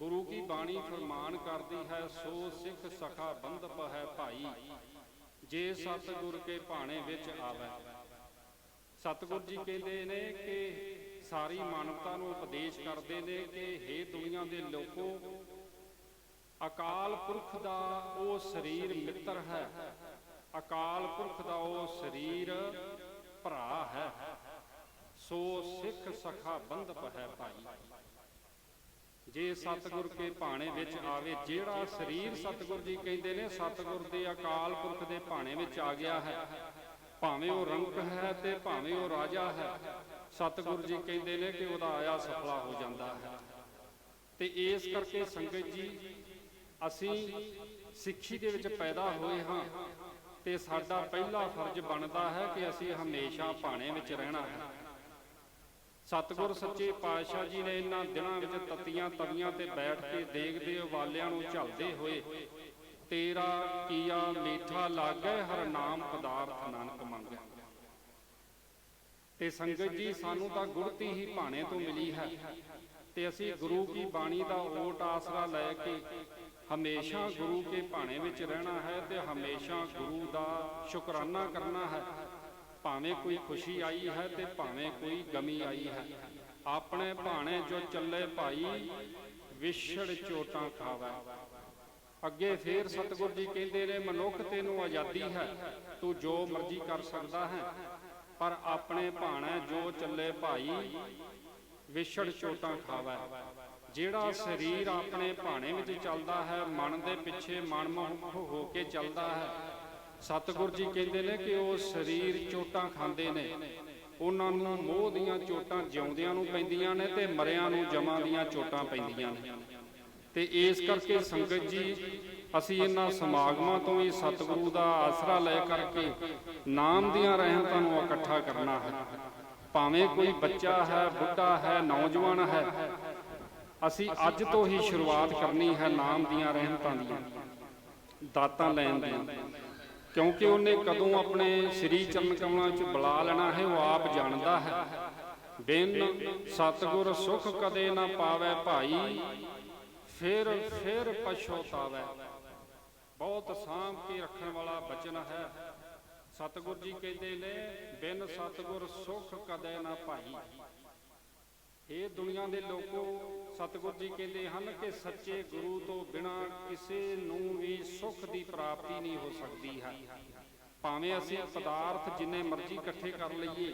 ਗੁਰੂ ਕੀ ਬਾਣੀ ਫਰਮਾਨ ਕਰਦੀ ਹੈ, ਸੋ ਸਿੱਖ ਸਖਾ ਬੰਧਪ ਹੈ ਭਾਈ। ਜੇ ਸਤਿਗੁਰ ਕੇ ਭਾਣੇ ਵਿੱਚ ਆਵੇ। ਸਤਿਗੁਰ ਜੀ ਕਹਿੰਦੇ ਨੇ ਕਿ ਸਾਰੀ ਮਾਨਵਤਾ ਨੂੰ ਉਪਦੇਸ਼ ਕਰਦੇ ਨੇ ਕਿ हे ਦੁਨੀਆ ਦੇ ਲੋਕੋ, ਅਕਾਲ ਪੁਰਖ ਦਾ ਉਹ ਸਰੀਰ ਮਿੱਤਰ ਹੈ। ਅਕਾਲ ਪੁਰਖ ਦਾ ਉਹ ਸਰੀਰ ਭਰਾ ਹੈ। ਸੋ ਸਿੱਖ ਸਖਾ ਬੰਧਪ ਹੈ ਭਾਈ। ਜੇ ਸਤਿਗੁਰ ਕੇ ਭਾਣੇ ਵਿੱਚ ਆਵੇ, ਜਿਹੜਾ ਸਰੀਰ ਸਤਿਗੁਰ ਜੀ ਕਹਿੰਦੇ ਨੇ, ਸਤਿਗੁਰ ਦੇ ਅਕਾਲ ਪੁਰਖ ਦੇ ਭਾਣੇ ਵਿੱਚ ਆ ਗਿਆ ਹੈ। ਭਾਵੇਂ ਉਹ ਰੰਕ ਹੈ ਤੇ ਭਾਵੇਂ ਉਹ ਰਾਜਾ ਹੈ, ਸਤਿਗੁਰ ਜੀ ਕਹਿੰਦੇ ਨੇ ਕਿ ਉਹਦਾ ਆਇਆ ਸਫਲਾ ਹੋ ਜਾਂਦਾ ਹੈ। ਤੇ ਇਸ ਕਰਕੇ ਸੰਗਤ ਜੀ, ਅਸੀਂ ਸਿੱਖੀ ਦੇ ਵਿੱਚ ਪੈਦਾ ਹੋਏ ਹਾਂ ਤੇ ਸਾਡਾ ਪਹਿਲਾ ਫਰਜ਼ ਬਣਦਾ ਹੈ ਕਿ ਅਸੀਂ ਹਮੇਸ਼ਾ ਭਾਣੇ ਵਿੱਚ ਰਹਿਣਾ ਹੈ। ਸਤਿਗੁਰ ਸੱਚੇ ਪਾਤਸ਼ਾਹ ਜੀ ਨੇ ਇਹਨਾਂ ਦਿਨਾਂ ਵਿੱਚ ਤਤੀਆਂ ਤਵੀਆਂ ਤੇ ਬੈਠ ਕੇ ਦੇਖਦੇ ਉਵਾਲਿਆਂ ਨੂੰ ਝੱਲਦੇ ਹੋਏ, ਤੇਰਾ ਕੀਆ ਮੀਠਾ ਲਾਗੇ, ਹਰ ਨਾਮ ਪਦਾਰਥ ਨਾਨਕ ਮੰਗੈ। ਤੇ ਸੰਗਤ ਜੀ, ਸਾਨੂੰ ਤਾਂ ਗੁਰਤੀ ਹੀ ਭਾਣੇ ਤੋਂ ਮਿਲੀ ਹੈ। ਤੇ ਅਸੀਂ ਗੁਰੂ ਕੀ ਬਾਣੀ ਦਾ ਓਟ ਆਸਰਾ ਲੈ ਕੇ ਹਮੇਸ਼ਾ ਗੁਰੂ ਕੇ ਭਾਣੇ ਵਿੱਚ ਰਹਿਣਾ ਹੈ ਤੇ ਹਮੇਸ਼ਾ ਗੁਰੂ ਦਾ ਸ਼ੁਕਰਾਨਾ ਕਰਨਾ ਹੈ। ਭਾਵੇਂ ਕੋਈ ਖੁਸ਼ੀ ਆਈ ਹੈ ਤੇ ਭਾਵੇਂ ਕੋਈ ਗਮੀ ਆਈ ਹੈ। ਆਪਣੇ ਭਾਣੇ ਜੋ ਚੱਲੇ ਭਾਈ, ਵਿਛੜ ਚੋਟਾਂ ਖਾਵੇ। ਅੱਗੇ ਫੇਰ ਸਤਿਗੁਰ ਜੀ ਕਹਿੰਦੇ ਨੇ, ਮਨੁੱਖ ਤੈਨੂੰ ਆਜ਼ਾਦੀ ਹੈ, ਤੂੰ ਜੋ ਮਰਜ਼ੀ ਕਰ ਸਕਦਾ ਹੈ। ਪਰ ਆਪਣੇ ਭਾਣੇ ਜੋ ਚੱਲੇ ਭਾਈ, ਵਿਛੜ ਚੋਟਾਂ ਖਾਵੇ। ਜਿਹੜਾ ਸਰੀਰ ਆਪਣੇ ਭਾਣੇ ਵਿੱਚ ਚੱਲਦਾ ਹੈ, ਮਨ ਦੇ ਪਿੱਛੇ ਮਨਮੋਹ ਹੋ ਕੇ ਚੱਲਦਾ ਹੈ ਸਤਿਗੁਰ ਜੀ ਕਹਿੰਦੇ ਨੇ ਕਿ ਉਹ ਸਰੀਰ ਚੋਟਾਂ ਖਾਂਦੇ ਨੇ। ਉਹਨਾਂ ਨੂੰ ਮੋਹ ਦੀਆਂ ਚੋਟਾਂ ਜਿਉਂਦਿਆਂ ਨੂੰ ਪੈਂਦੀਆਂ ਨੇ ਤੇ ਮਰਿਆਂ ਨੂੰ ਜਮਾਂ ਦੀਆਂ ਚੋਟਾਂ ਪੈਂਦੀਆਂ ਨੇ। ਤੇ ਇਸ ਕਰਕੇ ਸੰਗਤ ਜੀ, ਅਸੀਂ ਇਹਨਾਂ ਸਮਾਗਮਾਂ ਤੋਂ ਹੀ ਸਤਿਗੁਰੂ ਦਾ ਆਸਰਾ ਲੈ ਕਰਕੇ ਨਾਮ ਦੀਆਂ ਰਹਿਮਤਾਂ ਨੂੰ ਇਕੱਠਾ ਕਰਨਾ ਹੈ। ਭਾਵੇਂ ਕੋਈ ਬੱਚਾ ਹੈ, ਬੁੱਢਾ ਹੈ, ਨੌਜਵਾਨ ਹੈ, ਅਸੀਂ ਅੱਜ ਤੋਂ ਹੀ ਸ਼ੁਰੂਆਤ ਕਰਨੀ ਹੈ ਨਾਮ ਦੀਆਂ ਰਹਿਮਤਾਂ ਦੀਆਂ ਦਾਤਾਂ ਲੈਣ ਦੀਆਂ ਕਿਉਂਕਿ ਉਹਨੇ ਕਦੋਂ ਆਪਣੇ ਸ੍ਰੀ ਚਰਨ ਕਮਲਾਂ 'ਚ ਬੁਲਾ ਲੈਣਾ ਹੈ, ਉਹ ਆਪ ਜਾਣਦਾ ਹੈ। ਬਿਨ ਸਤਿਗੁਰ ਸੁਖ ਕਦੇ ਨਾ ਪਾਵੇ ਭਾਈ, ਫਿਰ ਫਿਰ ਪਛੋਤਾਵੇ ਬਹੁਤ ਸਾਂਭ ਕੇ ਰੱਖਣ ਵਾਲਾ ਬਚਨ ਹੈ। ਸਤਿਗੁਰ ਜੀ ਕਹਿੰਦੇ ਨੇ, ਬਿਨ ਸਤਿਗੁਰ ਸੁਖ ਕਦੇ ਨਾ ਭਾਈ। ਇਹ ਦੁਨੀਆ ਦੇ ਲੋਕੋ ਸਤਿਗੁਰ ਜੀ ਕਹਿੰਦੇ ਹਨ ਕਿ ਸੱਚੇ ਗੁਰੂ ਤੋਂ ਬਿਨਾ ਕਿਸੇ ਨੂੰ ਵੀ ਸੁੱਖ ਦੀ ਪ੍ਰਾਪਤੀ ਨਹੀਂ ਹੋ ਸਕਦੀ ਹੈ। ਭਾਵੇਂ ਅਸੀਂ ਪਦਾਰਥ ਜਿੰਨੇ ਮਰਜ਼ੀ ਇਕੱਠੇ ਕਰ ਲਈਏ,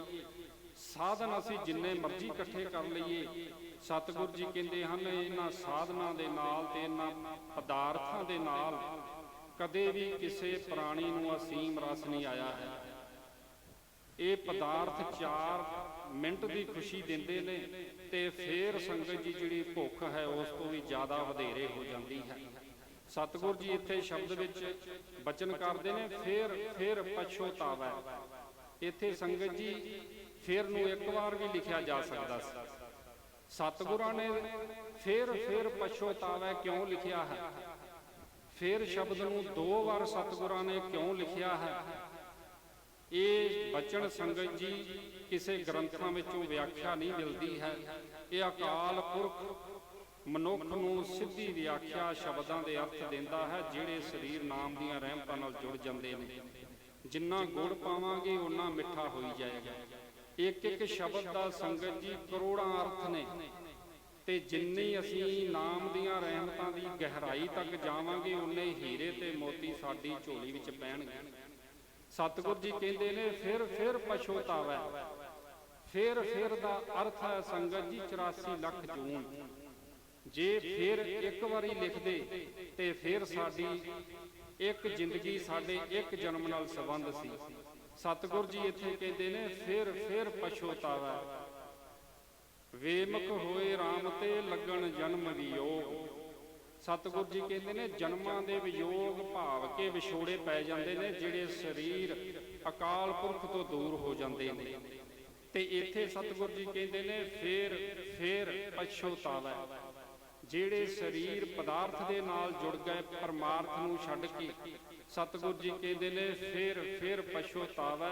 ਸਾਧਨ ਅਸੀਂ ਜਿੰਨੇ ਮਰਜ਼ੀ ਇਕੱਠੇ ਕਰ ਲਈਏ, ਸਤਿਗੁਰ ਜੀ ਕਹਿੰਦੇ ਹਨ, ਇਹਨਾਂ ਸਾਧਨਾਂ ਦੇ ਨਾਲ ਤੇ ਇਹਨਾਂ ਪਦਾਰਥਾਂ ਦੇ ਨਾਲ ਕਦੇ ਵੀ ਕਿਸੇ ਪ੍ਰਾਣੀ ਨੂੰ ਅਸੀਮ ਰਸ ਨਹੀਂ ਆਇਆ ਹੈ। ਇਹ ਪਦਾਰਥ ਚਾਰ ਮਿੰਟ ਦੀ ਖੁਸ਼ੀ ਦਿੰਦੇ ਨੇ ਤੇ ਫੇਰ ਸੰਗਤ ਜੀ ਜਿਹੜੀ ਭੁੱਖ ਹੈ ਉਸ ਤੋਂ ਵੀ ਜ਼ਿਆਦਾ ਵਧੇਰੇ ਹੋ ਜਾਂਦੀ ਹੈ। ਸਤਿਗੁਰ ਜੀ ਇੱਥੇ ਸ਼ਬਦ ਵਿੱਚ ਬਚਨ ਕਰਦੇ ਨੇ, ਫੇਰ ਫੇਰ ਪਛੋਤਾਵਾ ਇੱਥੇ ਸੰਗਤ ਜੀ ਫੇਰ ਨੂੰ ਇੱਕ ਵਾਰ ਵੀ ਲਿਖਿਆ ਜਾ ਸਕਦਾ ਸੀ। ਸਤਿਗੁਰਾਂ ਨੇ ਫੇਰ ਫੇਰ ਪਛੋਤਾਵਾ ਕਿਉਂ ਲਿਖਿਆ ਹੈ? ਫੇਰ ਸ਼ਬਦ ਨੂੰ ਦੋ ਵਾਰ ਸਤਿਗੁਰਾਂ ਨੇ ਕਿਉਂ ਲਿਖਿਆ ਹੈ? ਇਹ ਬਚਨ ਸੰਗਤ ਜੀ ਕਿਸੇ ਗ੍ਰੰਥਾਂ ਵਿੱਚੋਂ ਵਿਆਖਿਆ ਨਹੀਂ ਮਿਲਦੀ ਹੈ। ਇਹ ਅਕਾਲ ਪੁਰਖ ਮਨੁੱਖ ਨੂੰ ਸਿੱਧੀ ਵਿਆਖਿਆ ਸ਼ਬਦਾਂ ਦੇ ਅਰਥ ਦਿੰਦਾ ਹੈ, ਜਿਹੜੇ ਸਰੀਰ ਨਾਮ ਦੀਆਂ ਰਹਿਮਤਾਂ ਨਾਲ ਜੁੜ ਜਾਂਦੇ ਨੇ। ਜਿੰਨਾ ਗੁੜ ਪਾਵਾਂਗੇ ਉਨਾ ਮਿੱਠਾ ਹੋਈ ਜਾਏਗਾ। ਇੱਕ ਇੱਕ ਸ਼ਬਦ ਦਾ ਸੰਗਤ ਜੀ ਕਰੋੜਾਂ ਅਰਥ ਨੇ। ਤੇ ਜਿੰਨੀ ਅਸੀਂ ਨਾਮ ਦੀਆਂ ਰਹਿਮਤਾਂ ਦੀ ਗਹਿਰਾਈ ਤੱਕ ਜਾਵਾਂਗੇ ਉਨੇ ਹੀਰੇ ਤੇ ਮੋਤੀ ਸਾਡੀ ਝੋਲੀ ਵਿੱਚ ਪੈਣਗੇ। ਸਤਿਗੁਰ ਜੀ ਕਹਿੰਦੇ ਨੇ ਫਿਰ ਫਿਰ ਪਛੋਤਾਵਾ। ਫੇਰ ਫਿਰ ਦਾ ਅਰਥ ਹੈ ਸੰਗਤ ਜੀ 84 ਲੱਖ ਜੂਨ। ਜੇ ਫਿਰ ਇੱਕ ਵਾਰੀ ਲਿਖਦੇ ਤੇ ਫਿਰ ਸਾਡੀ ਇੱਕ ਜ਼ਿੰਦਗੀ, ਸਾਡੇ ਇੱਕ ਜਨਮ ਨਾਲ ਸੰਬੰਧ ਸੀ। ਸਤਿਗੁਰ ਜੀ ਇੱਥੇ ਕਹਿੰਦੇ ਨੇ, ਫਿਰ ਫਿਰ ਪਛੋਤਾਵਾ। ਵੇਮਕ ਹੋਏ RAM ਤੇ ਲੱਗਣ ਜਨਮ ਵਿਯੋਗ। ਸਤਿਗੁਰ ਜੀ ਕਹਿੰਦੇ ਨੇ, ਜਨਮਾਂ ਦੇ ਵਿਯੋਗ ਭਾਵ ਕੇ ਵਿਛੋੜੇ ਪੈ ਜਾਂਦੇ ਨੇ, ਜਿਹੜੇ ਸਰੀਰ ਅਕਾਲ ਪੁਰਖ ਤੋਂ ਦੂਰ ਹੋ ਜਾਂਦੇ ਨੇ। ਤੇ ਇੱਥੇ ਸਤਿਗੁਰ ਜੀ ਕਹਿੰਦੇ ਨੇ, ਫੇਰ ਫੇਰ ਪਛੋਤਾਵਾ ਜਿਹੜੇ ਸਰੀਰ ਪਦਾਰਥ ਦੇ ਨਾਲ ਜੁੜ ਗਏ, ਪਰਮਾਰਥ ਨੂੰ ਛੱਡ ਕੇ। ਸਤਿਗੁਰ ਜੀ ਕਹਿੰਦੇ ਨੇ, ਫੇਰ ਫੇਰ ਪਛੋਤਾਵਾ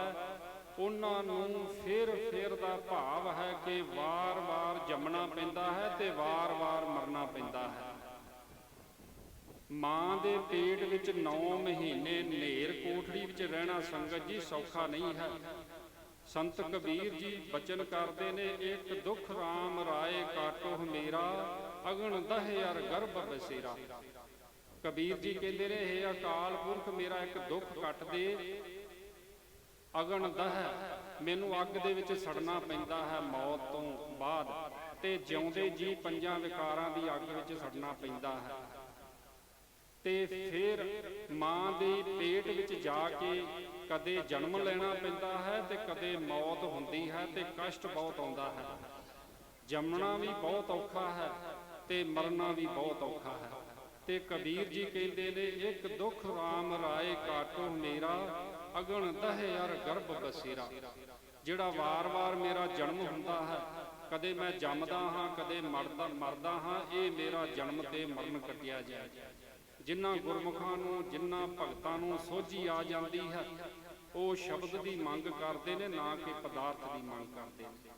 ਉਹਨਾਂ ਨੂੰ ਫੇਰ ਫੇਰ ਦਾ ਭਾਵ ਹੈ ਕਿ ਵਾਰ-ਵਾਰ ਜੰਮਣਾ ਪੈਂਦਾ ਹੈ ਤੇ ਵਾਰ-ਵਾਰ ਮਰਨਾ ਪੈਂਦਾ ਹੈ। ਮਾਂ ਦੇ ਪੇਟ ਵਿੱਚ 9 ਮਹੀਨੇ ਨੇਰ ਕੋਠੜੀ ਵਿੱਚ ਰਹਿਣਾ ਸੰਗਤ ਜੀ ਸੌਖਾ ਨਹੀਂ ਹੈ। ਸੰਤ ਕਬੀਰ ਜੀ ਬਚਨ ਕਰਦੇ ਨੇ ਇੱਕ ਦੁੱਖ RAM ਰਾਏ ਕਾਟੋ ਮੇਰਾ ਅਗਣ ਦਹਿ ਅਰ ਗਰਭ ਬਸੇਰਾ। ਕਬੀਰ ਜੀ ਕਹਿੰਦੇ ਨੇ ਇਹ ਅਕਾਲ ਪੁਰਖ, ਮੇਰਾ ਇੱਕ ਦੁੱਖ ਕੱਟ ਦੇ। ਅਗਣ ਦਹਿ, ਮੈਨੂੰ ਅੱਗ ਦੇ ਵਿੱਚ ਸੜਨਾ ਪੈਂਦਾ ਹੈ ਮੌਤ ਤੋਂ ਬਾਅਦ, ਤੇ ਜਿਉਂਦੇ ਜੀ ਪੰਜਾਂ ਵਿਕਾਰਾਂ ਦੀ ਅੱਗ ਵਿੱਚ ਸੜਨਾ ਪੈਂਦਾ ਹੈ। ਤੇ ਫਿਰ ਮਾਂ ਦੇ ਪੇਟ ਵਿੱਚ ਜਾ ਕੇ ਕਦੇ ਜਨਮ ਲੈਣਾ ਪੈਂਦਾ ਹੈ ਤੇ ਕਦੇ ਮੌਤ ਹੁੰਦੀ ਹੈ ਤੇ ਕਸ਼ਟ ਬਹੁਤ ਆਉਂਦਾ ਹੈ। ਜੰਮਣਾ ਵੀ ਬਹੁਤ ਔਖਾ ਹੈ ਤੇ ਮਰਨਾ ਵੀ ਬਹੁਤ ਔਖਾ ਹੈ। ਤੇ ਕਬੀਰ ਜੀ ਕਹਿੰਦੇ ਨੇ, ਇੱਕ ਦੁੱਖ RAM ਰਾਏ ਕਾਟੋ ਮੇਰਾ, ਅਗਣ ਦਹਿ ਯਾਰ ਗਰਭ ਬਸੇਰਾ। ਜਿਹੜਾ ਵਾਰ-ਵਾਰ ਮੇਰਾ ਜਨਮ ਹੁੰਦਾ ਹੈ, ਕਦੇ ਮੈਂ ਜੰਮਦਾ ਹਾਂ, ਕਦੇ ਮਰਦਾ ਮਰਦਾ ਹਾਂ, ਇਹ ਮੇਰਾ ਜਨਮ ਤੇ ਮਰਨ ਕੱਟਿਆ ਜਾਏ। ਜਿਨ੍ਹਾਂ ਗੁਰਮੁਖਾਂ ਨੂੰ, ਜਿਨ੍ਹਾਂ ਭਗਤਾਂ ਨੂੰ ਸੋਝੀ ਆ ਜਾਂਦੀ ਹੈ, ਉਹ ਸ਼ਬਦ ਦੀ ਮੰਗ ਕਰਦੇ ਨੇ, ਨਾ ਕਿ ਪਦਾਰਥ ਦੀ ਮੰਗ ਕਰਦੇ ਨੇ।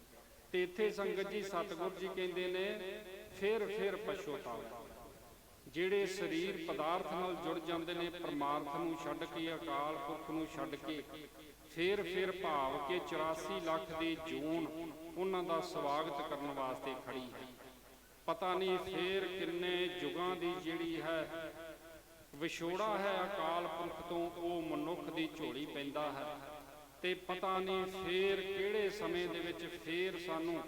ਤੇ ਇੱਥੇ ਸੰਗਤ ਜੀ, ਸਤਿਗੁਰ ਜੀ ਕਹਿੰਦੇ ਨੇ, ਫਿਰ ਫਿਰ ਪਛੋਤਾਵਾ ਜਿਹੜੇ ਸਰੀਰ ਪਦਾਰਥ ਨਾਲ ਜੁੜ ਜਾਂਦੇ ਨੇ, ਪਰਮਾਰਥ ਨੂੰ ਛੱਡ ਕੇ, ਅਕਾਲ ਪੁਰਖ ਨੂੰ ਛੱਡ ਕੇ, ਫੇਰ, ਫਿਰ ਭਾਵ ਕੇ 84 ਲੱਖ ਦੀ ਜੂਨ ਉਹਨਾਂ ਦਾ ਸਵਾਗਤ ਕਰਨ ਵਾਸਤੇ ਖੜੀ ਹੈ। ਪਤਾ ਨਹੀਂ ਫੇਰ ਕਿੰਨੇ ਯੁਗਾਂ ਦੀ ਜਿਹੜੀ ਹੈ ਵਿਛੋੜਾ ਹੈ ਅਕਾਲ ਪੁਰਖ ਤੋਂ, ਉਹ ਮਨੁੱਖ ਦੀ ਝੋਲੀ ਪੈਂਦਾ ਹੈ। ਤੇ ਪਤਾ ਨਹੀਂ ਫੇਰ ਕਿਹੜੇ ਸਮੇਂ ਦੇ ਵਿੱਚ ਫੇਰ ਸਾਨੂੰ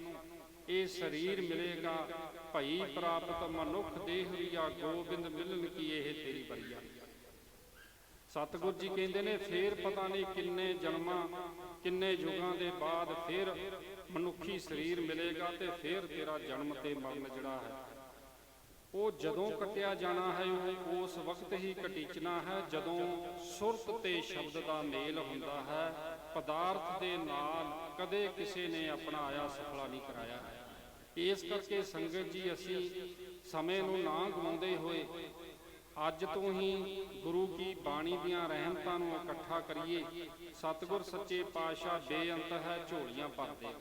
ਇਹ ਸਰੀਰ ਮਿਲੇਗਾ, ਭਈ ਪ੍ਰਾਪਤ ਮਨੁੱਖ ਦੇਹ ਲਿਆ ਗੋਬਿੰਦ ਮਿਲਨ ਕੀ ਇਹ ਤੇਰੀ ਬਰੀਆ। ਸਤਿਗੁਰ ਜੀ ਕਹਿੰਦੇ ਨੇ ਫੇਰ ਪਤਾ ਨਹੀਂ ਕਿੰਨੇ ਜਨਮਾਂ, ਕਿੰਨੇ ਯੁਗਾਂ ਦੇ ਬਾਅਦ ਫੇਰ ਮਨੁੱਖੀ ਸਰੀਰ ਮਿਲੇਗਾ ਤੇ ਫੇਰ ਤੇਰਾ ਜਨਮ ਤੇ ਮਰਨ ਜਿਹੜਾ ਹੈ। ਉਹ ਜਦੋਂ ਕਟਿਆ ਜਾਣਾ ਹੈ ਉਹ ਉਸ ਵਕਤ ਹੀ ਕਟੀਚਣਾ ਹੈ, ਜਦੋਂ ਸੁਰਤ ਤੇ ਸ਼ਬਦ ਦਾ ਮੇਲ ਹੁੰਦਾ ਹੈ, ਪਦਾਰਥ ਦੇ ਨਾਲ ਕਦੇ ਕਿਸੇ ਨੇ ਆਪਣਾ ਆਇਆ ਸਫਲਾ ਨਹੀਂ ਕਰਾਇਆ। ਇਸ ਕਰਕੇ ਸੰਗਤ ਜੀ, ਅਸੀਂ ਸਮੇਂ ਨੂੰ ਨਾ ਗਵਾਉਂਦੇ ਹੋਏ ਅੱਜ ਤੋਂ ਹੀ ਗੁਰੂ ਕੀ ਬਾਣੀ ਦੀਆਂ ਰਹਿਮਤਾਂ ਨੂੰ ਇਕੱਠਾ ਕਰੀਏ। ਸਤਿਗੁਰ ਸੱਚੇ ਪਾਤਸ਼ਾਹ ਬੇਅੰਤ ਹੈ, ਝੋਲੀਆਂ ਭਰਦੇ।